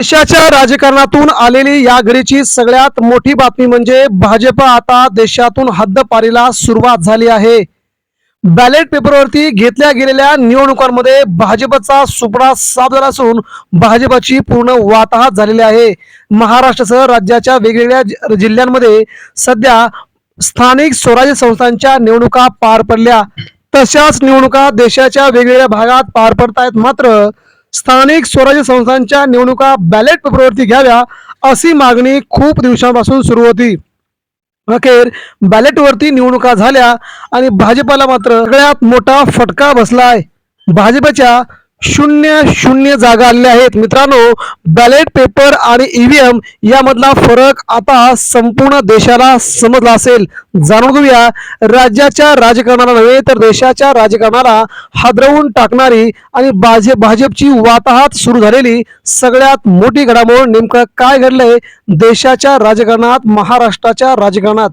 देशाच्या राजकारणातून आलेली या घडीची सगळ्यात मोठी बातमी म्हणजे भाजप आता देशातून हद्दपारीला सुरुवात झाली आहे. बॅलेट पेपरवरती घेतल्या गेलेल्या निवडणुकांमध्ये भाजपचा सुपडा साफ झाला असून भाजपची पूर्ण वाताहत झालेली आहे. महाराष्ट्रासह राज्याच्या वेगवेगळ्या जिल्ह्यांमध्ये सध्या स्थानिक स्वराज्य संस्थांच्या निवडणुका पार पडल्या. तशाच निवडणुका देशाच्या वेगवेगळ्या भागात पार पडतायत मात्र स्थानिक स्वराज्य संस्थांच्या निवडणुका बॅलेट पेपरवरती घ्याव्या अशी मागणी खूप दिवसांपासून सुरू होती. अखेर बॅलेटवरती निवडणुका झाल्या आणि भाजपाला मात्र सगळ्यात मोठा फटका बसलाय. भाजपच्या शून्य शून्य जागा आलेल्या आहेत. मित्रांनो बॅलेट पेपर आणि ईव्हीएम यामधला फरक आता संपूर्ण देशाला समजला असेल. जाणून घेऊया राज्याच्या राजकारणाला नव्हे तर देशाच्या राजकारणाला हादरवून टाकणारी आणि भाजप भाजपची वाताहत सुरू झालेली सगळ्यात मोठी घडामोड नेमकं काय घडलंय देशाच्या राजकारणात महाराष्ट्राच्या राजकारणात?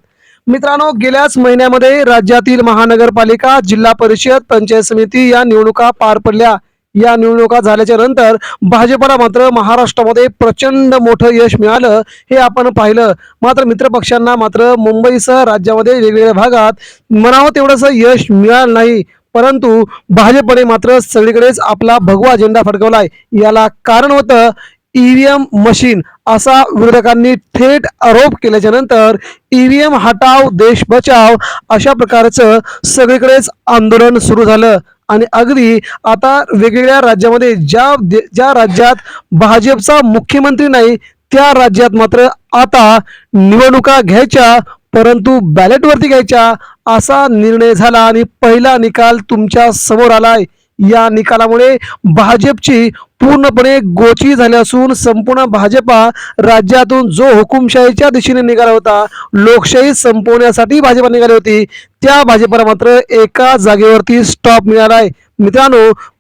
मित्रांनो गेल्याच महिन्यामध्ये राज्यातील महानगरपालिका जिल्हा परिषद पंचायत समिती या निवडणुका पार पडल्या. या निवडणुका झाल्याच्यानंतर भाजपला मात्र महाराष्ट्रामध्ये प्रचंड मोठं यश मिळालं हे आपण पाहिलं. मात्र मित्रपक्षांना मात्र मुंबईसह राज्यामध्ये वेगवेगळ्या भागात म्हणावं तेवढंसं यश मिळालं नाही. परंतु भाजपने मात्र सगळीकडेच आपला भगवा झेंडा फडकवलाय. याला कारण होतं ईव्हीएम मशीन असा विरोधकांनी थेट आरोप केल्याच्यानंतर ईव्हीएम हटाव देश बचाव अशा प्रकारचं सगळीकडेच आंदोलन सुरू झालं. आणि अगदी आता वेगवेगळ्या राज्यामध्ये ज्या दे- ज्या राज्यात भाजपचा मुख्यमंत्री नाही त्या राज्यात मात्र आता निवडणुका घ्यायच्या परंतु बॅलेटवरती घ्यायच्या असा निर्णय झाला. आणि पहिला निकाल तुमच्यासमोर आलाय. या निकालामुळे भाजपची पूर्णपणे गोची झाले असून संपूर्ण भाजपा राज्यातून जो हुकुमशाहीच्या दिशेने निघाला होता लोकशाही संपवण्यासाठी भाजपा निघाली होती त्या भाजपला मात्र एका जागेवरती स्टॉप मिळाला आहे. मित्रांनो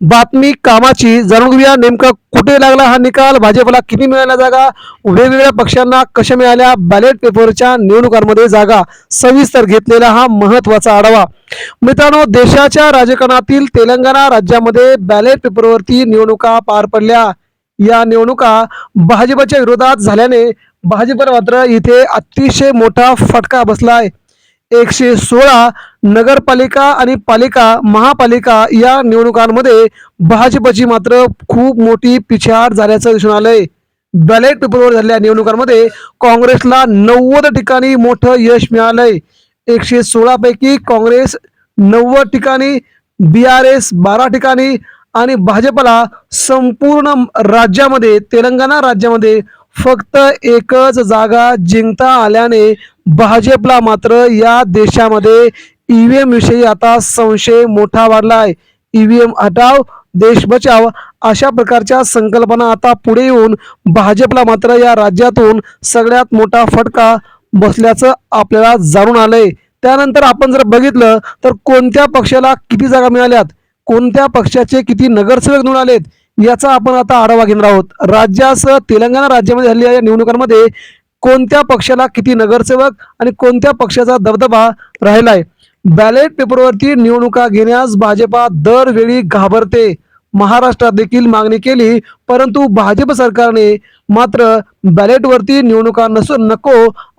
बातमी कामाची जाणून घेऊया. नेमका कुठे लागला हा निकाल? भाजपला किती मिळाल्या जागा? वेगवेगळ्या पक्षांना कशा मिळाल्या? बॅलेट पेपरच्या निवडणुकांमध्ये जागा. सविस्तर घेतलेला हा महत्त्वाचा आढावा. मित्रांनो देशाच्या राजकारणातील तेलंगणा राज्यामध्ये बॅलेट पेपरवरती निवडणुका पार पडल्या. या निवडणुका भाजपच्या विरोधात झाल्याने भाजपला मात्र इथे अतिशय मोठा फटका बसलाय. एकशे सोळा नगरपालिका आणि पालिका महापालिका या निवडणुकांमध्ये भाजपची मात्र खूप मोठी पिछाड झाल्याचं दिसून आलंय. बॅलेट पेपरवर झालेल्या निवडणुकांमध्ये काँग्रेसला नव्वद ठिकाणी मोठं यश मिळालंय. एकशे सोळा पैकी काँग्रेस नव्वद ठिकाणी बी आर एस बारा ठिकाणी आणि भाजपला संपूर्ण राज्यामध्ये तेलंगणा राज्यामध्ये फक्त एकच जागा जिंकता आल्याने भाजपला मात्र या देशामध्ये ईव्हीएम विषयी आता संशय मोठा वाढला आहे. ईव्हीएम हटाव देश बचाव अशा प्रकारच्या संकल्पना आता पुढे येऊन भाजपला मात्र या राज्यातून सगळ्यात मोठा फटका बसल्याचं आपल्याला जाणून आलंय. त्यानंतर आपण जर बघितलं तर कोणत्या पक्षाला किती जागा मिळाल्यात? कोणत्या पक्षाचे किती नगरसेवक निवडून आलेत? याचा आपण आता आढावा घेणार आहोत. राज्यासह तेलंगणा राज्यामध्ये झालेल्या या निवडणुकांमध्ये कोणत्या पक्षाला किती नगरसेवक आणि कोणत्या पक्षाचा दबदबा राहिलाय? बॅलेट पेपरवरती निवडणुका घेण्यास भाजपा दरवेळी घाबरते. महाराष्ट्रात देखील मागणी केली परंतु भाजप सरकारने मात्र बॅलेटवरती निवडणुका नसून नको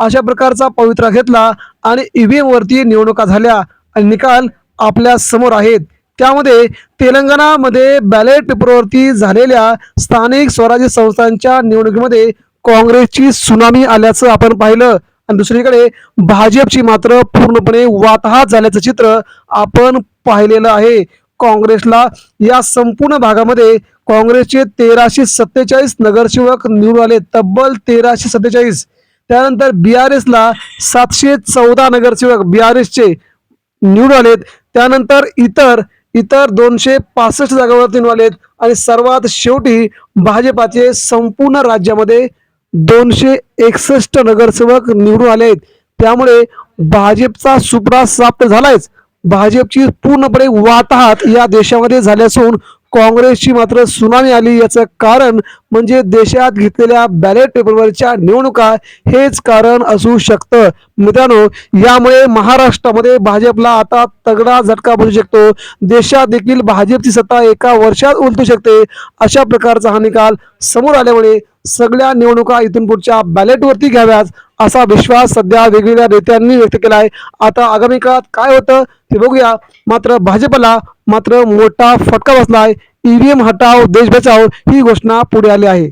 अशा प्रकारचा पवित्रा घेतला आणि ईव्हीएम वरती निवडणुका झाल्या. आणि निकाल आपल्यासमोर आहेत. त्यामध्ये तेलंगणामध्ये बॅलेट पेपरवरती झालेल्या स्थानिक स्वराज्य संस्थांच्या निवडणुकीमध्ये काँग्रेसची सुनामी आल्याचं आपण पाहिलं. आणि दुसरीकडे भाजपची मात्र पूर्णपणे वाताहात झाल्याचं चित्र आपण पाहिलेलं आहे. काँग्रेसला या संपूर्ण भागामध्ये काँग्रेसचे तेराशे सत्तेचाळीस नगरसेवक निवडून आले. तब्बल तेराशे सत्तेचाळीस. त्यानंतर बी आर एसला सातशे चौदा नगरसेवक बी आर एसचे निवडून आलेत. त्यानंतर इतर इतर दोनशे पासष्ट जागावरती निवडले आहेत. आणि सर्वात शेवटी भाजपाचे संपूर्ण राज्यामध्ये दोनशे एकसष्ट नगरसेवक निवडून आले आहेत. त्यामुळे भाजपचा सुपडा साप्त झालायच. भाजपची पूर्णपणे वाताहत या देशामध्ये झाली असून काँग्रेसची मात्र सुनामी आली याचं कारण म्हणजे देशात घेतलेल्या बॅलेट पेपरवरच्या निवडणुका हेच कारण असू शकतं. मित्रांनो यामुळे महाराष्ट्रामध्ये भाजपला आता तगडा झटका बसू शकतो. देशात देखील भाजपची सत्ता एका वर्षात उलटू शकते अशा प्रकारचा हा निकाल समोर आल्यामुळे सगळ्या निवडणुका इथून पुढच्या बॅलेटवरती घ्याव्यात असा विश्वास सध्या वेगवेगळ्या नेत्यांनी व्यक्त केला आहे आता आगामी काळात काय होतं ते बघूया. मात्र भाजपला मात्र मोठा फटका बसला आहे ईव्हीएम हटाव देश बचाव ही घोषणा पुढे आली आहे.